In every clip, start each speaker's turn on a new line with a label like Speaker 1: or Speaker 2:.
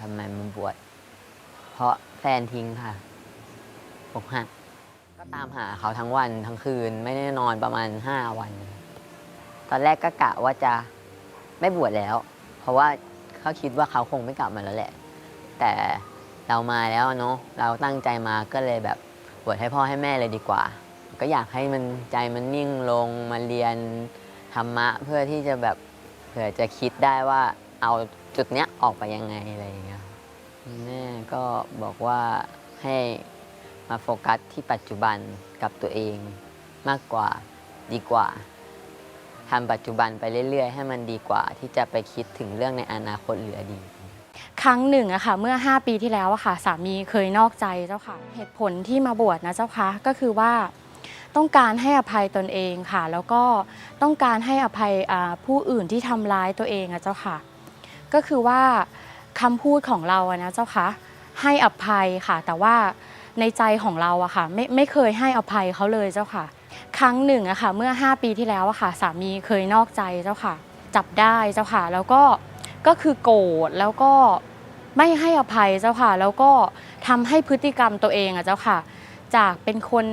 Speaker 1: ทำไมมาบวชเพราะแฟนทิ้งค่ะอกหักก็ตามหาเขาทั้งวันทั้งคืนไม่ได้นอนประมาณ 5 วัน ตอนแรกก็กะว่าจะไม่บวชแล้ว เพราะว่าเขาคิดว่าเขาคงไม่กลับมาแล้วแหละ แต่เรามาแล้วเนาะเราตั้งใจมาก็เลยแบบบวชให้พ่อให้แม่เลยดีกว่า ก็อยากให้มันใจมันนิ่งลงมาเรียนธรรมะเพื่อที่จะแบบเผื่อจะคิดได้ว่าเอา จุดเนี้ยออกไปยังไงอะไรอย่างเงี้ยแม่ก็บอกว่าให้มาโฟกัสที่ปัจจุบันกับตัวเองมากกว่าดีกว่าทำปัจจุบันไปเรื่อย ๆ ให้มันดีกว่า ที่จะไปคิดถึงเรื่องในอนาคตเหรือดี
Speaker 2: ครั้งหนึ่งอะค่ะเมื่อ 5 ปีที่แล้วอะค่ะ สามีเคยนอกใจเจ้าค่ะ เหตุผลที่มาบวชนะเจ้าคะก็คือว่าต้องการให้อภัยตนเองค่ะ แล้วก็ต้องการให้อภัยผู้อื่นที่ทำร้ายตัวเองอะเจ้าค่ะ ก็คือว่าคำพูดของเราอะนะเจ้าค่ะให้อภัยค่ะ แต่ว่าในใจของเราอะค่ะไม่ไม่เคยให้อภัยเขาเลยเจ้าค่ะ ครั้งหนึ่งอะค่ะเมื่อ 5 ปีที่แล้วอะค่ะ สามีเคยนอกใจเจ้าค่ะ จับได้เจ้าค่ะ แล้วก็ก็คือโกรธแล้วก็ไม่ให้อภัยเจ้าค่ะ แล้วก็ทำให้พฤติกรรมตัวเองอะเจ้าค่ะ จากเป็นคน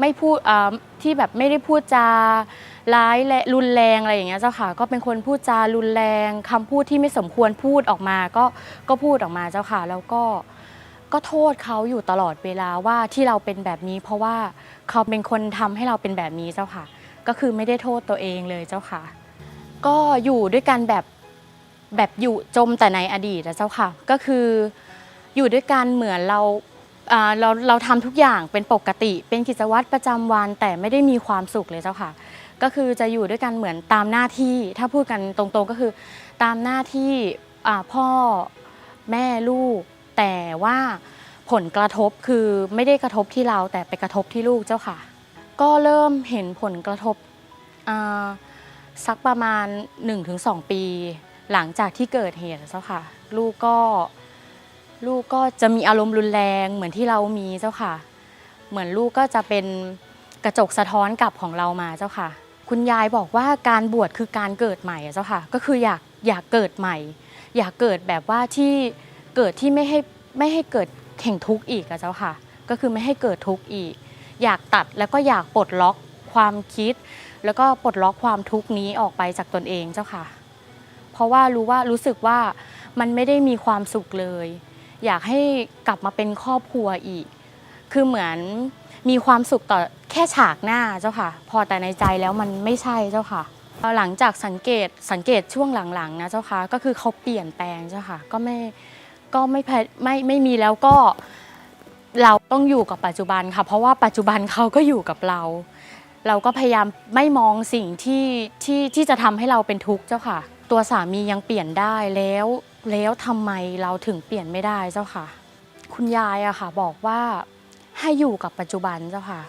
Speaker 2: ไม่พูดที่แบบไม่ได้พูดจา ร้ายและรุนแรงอะไรอย่างเงี้ยเจ้าค่ะ ก็เป็นคนพูดจารุนแรงคำพูดที่ไม่สมควรพูดออกมา ก็ก็พูดออกมาเจ้าค่ะ แล้วก็ก็โทษเขาอยู่ตลอดเวลาว่าที่เราเป็นแบบนี้ เพราะว่าเขาเป็นคนทำให้เราเป็นแบบนี้เจ้าค่ะ ก็คือไม่ได้โทษตัวเองเลยเจ้าค่ะ ก็อยู่ด้วยกันแบบแบบอยู่จมแต่ในอดีตนะเจ้าค่ะ ก็คืออยู่ด้วยกันเหมือนเราอ่าเราเราทำทุกอย่างเป็นปกติ เป็นกิจวัตรประจำวันแต่ไม่ได้มีความสุขเลยเจ้าค่ะ ก็คือจะอยู่ด้วยกันเหมือนตามหน้าที่ ถ้าพูดกันตรงๆก็คือตามหน้าที่พ่อแม่ลูก แต่ว่าผลกระทบคือไม่ได้กระทบที่เราแต่ไปกระทบที่ลูกเจ้าค่ะ ก็เริ่มเห็นผลกระทบสักประมาณ 1-2 ปี หลังจากที่เกิดเหตุเจ้าค่ะ ลูกก็ลูกก็จะมีอารมณ์รุนแรงเหมือนที่เรามีเจ้าค่ะ เหมือนลูกก็จะเป็นกระจกสะท้อนกลับของเรามาเจ้าค่ะ คุณยายบอกว่าการบวชคือการเกิดใหม่อะเจ้าค่ะ ก็คืออยากอยากเกิดใหม่ อยากเกิดแบบว่าที่เกิดที่ไม่ให้ไม่ให้เกิดแห่งทุกข์อีกอะเจ้าค่ะ ก็คือไม่ให้เกิดทุกข์อีก อยากตัดแล้วก็อยากปลดล็อกความคิด แล้วก็ปลดล็อกความทุกข์นี้ออกไปจากตนเองเจ้าค่ะ เพราะว่ารู้ว่ารู้สึกว่ามันไม่ได้มีความสุขเลย อยากให้กลับมาเป็นครอบครัวอีก คือเหมือน มีความสุขต่อแค่ฉากหน้าเจ้าค่ะ พอแต่ในใจแล้วมันไม่ใช่เจ้าค่ะหลังจากสังเกตสังเกตช่วงหลังๆนะเจ้าค่ะก็คือเขาเปลี่ยนแปลงเจ้าค่ะก็ไม่ก็ไม่แพ้ไม่ไม่มีแล้วก็เราต้องอยู่กับปัจจุบันค่ะ เพราะว่าปัจจุบันเขาก็อยู่กับเรา เราก็พยายามไม่มองสิ่งที่ที่ที่จะทำให้เราเป็นทุกข์เจ้าค่ะ ตัวสามียังเปลี่ยนได้แล้วแล้วทำไมเราถึงเปลี่ยนไม่ได้เจ้าค่ะ คุณยายอะค่ะบอกว่า ให้อยู่กับปัจจุบันเจ้าค่ะ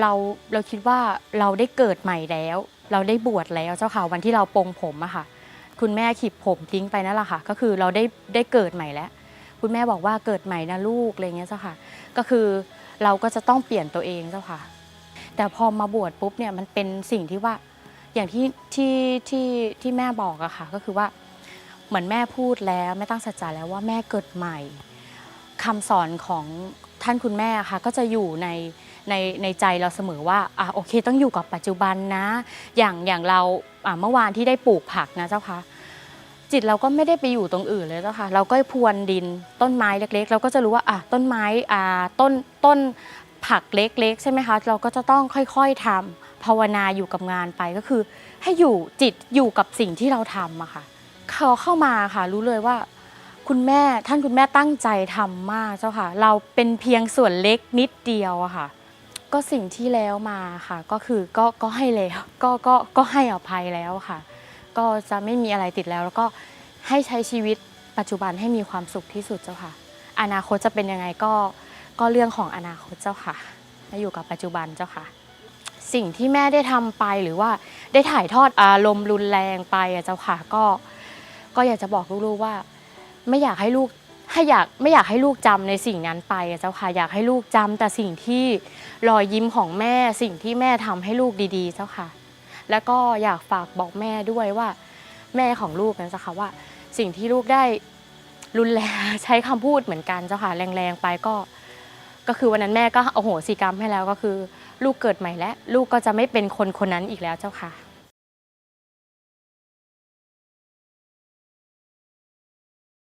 Speaker 2: เราเราคิดว่าเราได้เกิดใหม่แล้ว เราได้บวชแล้วเจ้าค่ะวันที่เราปลงผมอะค่ะ คุณแม่ขีบผมทิ้งไปนั่นแหละค่ะ ก็คือเราได้ได้เกิดใหม่แล้ว คุณแม่บอกว่าเกิดใหม่นะลูกอะไรเงี้ยเจ้าค่ะ ก็คือเราก็จะต้องเปลี่ยนตัวเองเจ้าค่ะ แต่พอมาบวชปุ๊บเนี่ยมันเป็นสิ่งที่ว่าอย่างที่ที่ที่ที่แม่บอกอะค่ะ ก็คือว่าเหมือนแม่พูดแล้วแม่ตั้งสัจจะแล้วว่าแม่เกิดใหม่คำสอนของ ท่านคุณแม่ค่ะก็จะอยู่ในในในใจเราเสมอว่าอะโอเค ต้องอยู่กับปัจจุบันนะ อย่างอย่างเราอะเมื่อวานที่ได้ปลูกผักนะเจ้าค่ะจิตเราก็ไม่ได้ไปอยู่ตรงอื่นเลยเจ้าค่ะเราก็พรวนดินต้นไม้เล็ก ๆ เราก็จะรู้ว่าอะต้นไม้อ่าต้นต้นผักเล็กๆ ใช่ไหมคะเราก็จะต้องค่อยๆทำภาวนาอยู่กับงานไปก็คือ ให้อยู่จิตอยู่กับสิ่งที่เราทำอะค่ะเขาเข้ามาค่ะรู้เลยว่า คุณแม่ท่านคุณแม่ตั้งใจทำมากเจ้าค่ะ เราเป็นเพียงส่วนเล็กนิดเดียวอะค่ะ ก็สิ่งที่แล้วมาค่ะ ก็คือก็ก็ให้แล้วก็ก็ก็ให้อภัยแล้วค่ะ ก็จะไม่มีอะไรติดแล้ว แล้วก็ให้ใช้ชีวิตปัจจุบันให้มีความสุขที่สุดเจ้าค่ะ อนาคตจะเป็นยังไงก็ก็เรื่องของอนาคตเจ้าค่ะอยู่กับปัจจุบันเจ้าค่ะ สิ่งที่แม่ได้ทำไปหรือว่าได้ถ่ายทอดอารมณ์รุนแรงไปอะเจ้าค่ะ ก็ก็อยากจะบอกลูกๆว่า ไม่อยากให้ลูกให้อยากไม่อยากให้ลูกจำในสิ่งนั้นไปเจ้าค่ะอยากให้ลูกจำแต่สิ่งที่รอยยิ้มของแม่สิ่งที่แม่ทำให้ลูกดีๆ เจ้าค่ะ แล้วก็อยากฝากบอกแม่ด้วยว่า แม่ของลูกนะเจ้าค่ะว่า สิ่งที่ลูกได้รุนแรงใช้คำพูดเหมือนกันเจ้าค่ะแรงๆไปก็ ก็คือวันนั้นแม่ก็เอาโหสิกรรมให้แล้วก็คือ ลูกเกิดใหม่แล้วลูกก็จะไม่เป็นคนคนนั้นอีกแล้วเจ้าค่ะ